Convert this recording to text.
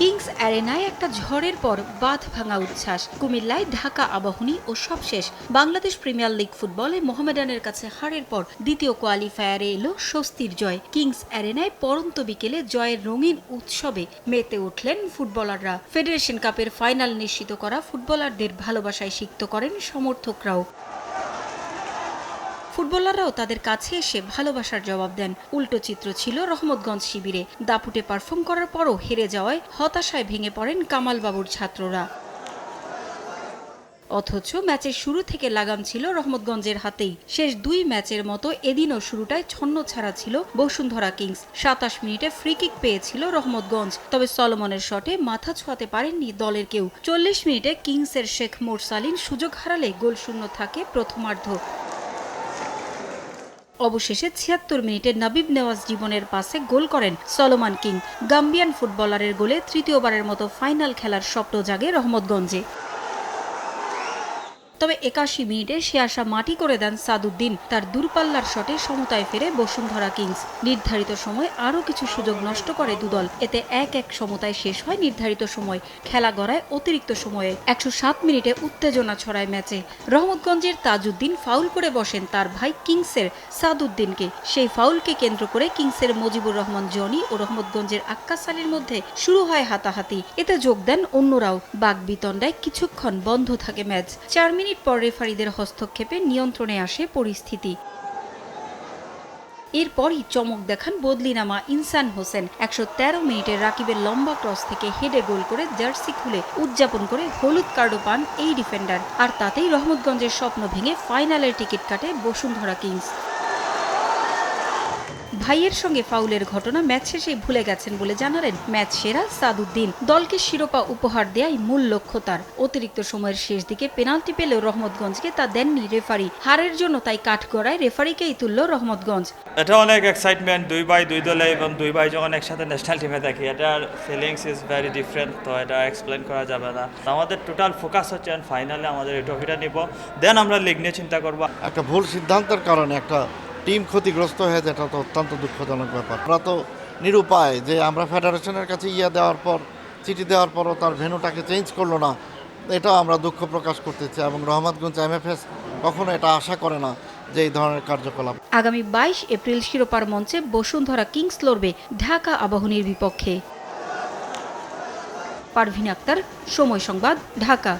Kings অ্যারেনায় একটা ঝড়ের পর বাঁধ ভাঙা উচ্ছ্বাস। কুমিল্লায় ঢাকা আবাহনী ও সবশেষ। বাংলাদেশ প্রিমিয়ার লিগ ফুটবলে মোহামেডানের কাছে হারের পর দ্বিতীয় কোয়ালিফায়ারে এলো স্বস্তির জয়। কিংস অ্যারেনায় পরন্ত বিকেলে জয়ের রঙিন উৎসবে মেতে উঠলেন ফুটবলাররা। ফেডারেশন কাপের ফাইনাল নিশ্চিত করা ফুটবলারদের ভালোবাসায় সিক্ত করেন সমর্থকরাও। ফুটবলাররাও তাদের কাছে এসে ভালোবাসার জবাব দেন। উল্টো চিত্র ছিল রহমতগঞ্জ শিবিরে। দাপুটে পারফর্ম করার পরও হেরে যাওয়ায় হতাশায় ভেঙে পড়েন কামাল বাবুর ছাত্ররা। অথচ ম্যাচের শুরু থেকে লাগাম ছিল রহমতগঞ্জের হাতেই। শেষ দুই ম্যাচের মতো এদিনও শুরুটায় ছন্ন ছাড়া ছিল বসুন্ধরা কিংস। সাতাশ মিনিটে ফ্রি কিক পেয়েছিল রহমতগঞ্জ। তবে সলমনের শটে মাথা ছোঁয়াতে পারেননি দলের কেউ। চল্লিশ মিনিটে কিংসের শেখ মোরসালিন সুযোগ হারালে গোলশূন্য থাকে প্রথমার্ধ। অবশেষে ছিয়াত্তর মিনিটে নাবিব নেওয়াজ জীবনের পাশে গোল করেন সলোমান কিং। গাম্বিয়ান ফুটবলারের গোলে তৃতীয়বারের মতো ফাইনাল খেলার স্বপ্ন জাগে রহমতগঞ্জে। তবে একাশি মিনিটে সে আশা মাটি করে দেন সাদুদ্দিন। তার দূরপাল্লার শটে সমতায় ফেরে বসুন্ধরা কিংস। নির্ধারিত সময় আরও কিছু সুযোগ নষ্ট করে দুদল। এতে এক এক সমতায় শেষ হয় নির্ধারিত সময়। খেলা গড়ায় অতিরিক্ত সময়ে একশো সাত মিনিটে উত্তেজনা ছড়ায় ম্যাচে। রহমতগঞ্জের তাজউদ্দিন ফাউল করে বসেন তার ভাই কিংসের সাদুদ্দিনকে। সেই ফাউলকে কেন্দ্র করে কিংসের মুজিবুর রহমান, জনি ও রহমতগঞ্জের আক্কাস আলীর মধ্যে শুরু হয় হাতাহাতি। এতে যোগ দেন অন্যরাও। বাগবিতণ্ডায় কিছুক্ষণ বন্ধ থাকে ম্যাচ। চার মিনিট পর রেফারিদের হস্তক্ষেপে নিয়ন্ত্রণে আসে পরিস্থিতি। এরপরই চমক দেখান বদলিনামা ইনসান হোসেন। একশো তেরো মিনিটে রাকিবের লম্বা ক্রস থেকে হেডে গোল করে জার্সি খুলে উদযাপন করে হলুদ কার্ডও পান এই ডিফেন্ডার। আর তাতেই রহমতগঞ্জের স্বপ্ন ভেঙে ফাইনালের টিকিট কাটে বসুন্ধরা কিংস। ভাইয়ের সঙ্গে ফাউলের ঘটনা ম্যাচ শেষে ভুলে গেছেন বলে জানালেন ম্যাচ সেরা সাদুদ্দিন। দলকে শিরোপা উপহার দেয়াই মূল লক্ষ্য তার। অতিরিক্ত সময়ের শেষ দিকে পেনাল্টি পেলেও রহমতগঞ্জকে তা দেননি রেফারি। হারের জন্য তাই কাঠগড়ায় রেফারিকেই তুলল রহমতগঞ্জ। এটা অনেক এক্সাইটমেন্ট দুই ভাই দুই দলে এবং দুই ভাই যখন একসাথে ন্যাশনাল টিমে থাকি এটার ফিলিংস ইজ ভেরি ডিফারেন্ট তো এটা এক্সপ্লেন করা যাবে না। আমাদের টোটাল ফোকাস হচ্ছে ফাইনালে আমাদের এই ট্রফিটা নিব। দেন আমরা লিগ নিয়ে চিন্তা করব। একটা ভুল সিদ্ধান্তের কারণে একটা টিম ক্ষতিগ্রস্ত হয়ে যায়, এটা তো অত্যন্ত দুঃখজনক ব্যাপার। আমরা তো নিরুপায় যে আমরা ফেডারেশনের কাছে ইয়া দেওয়ার পর, চিঠি দেওয়ার পরও তার ভেন্যুটাকে চেঞ্জ করল না, এটাও আমরা দুঃখ প্রকাশ করতেছি এবং রহমতগঞ্জ এমএফএস কখনো এটা আশা করে না যে এই ধরনের কার্যকলাপ। আগামী বাইশ এপ্রিল শিরোপার মঞ্চে বসুন্ধরা কিংস লড়বে ঢাকা আবাহনীর বিপক্ষে। পারভিন আক্তার, সময় সংবাদ, ঢাকা।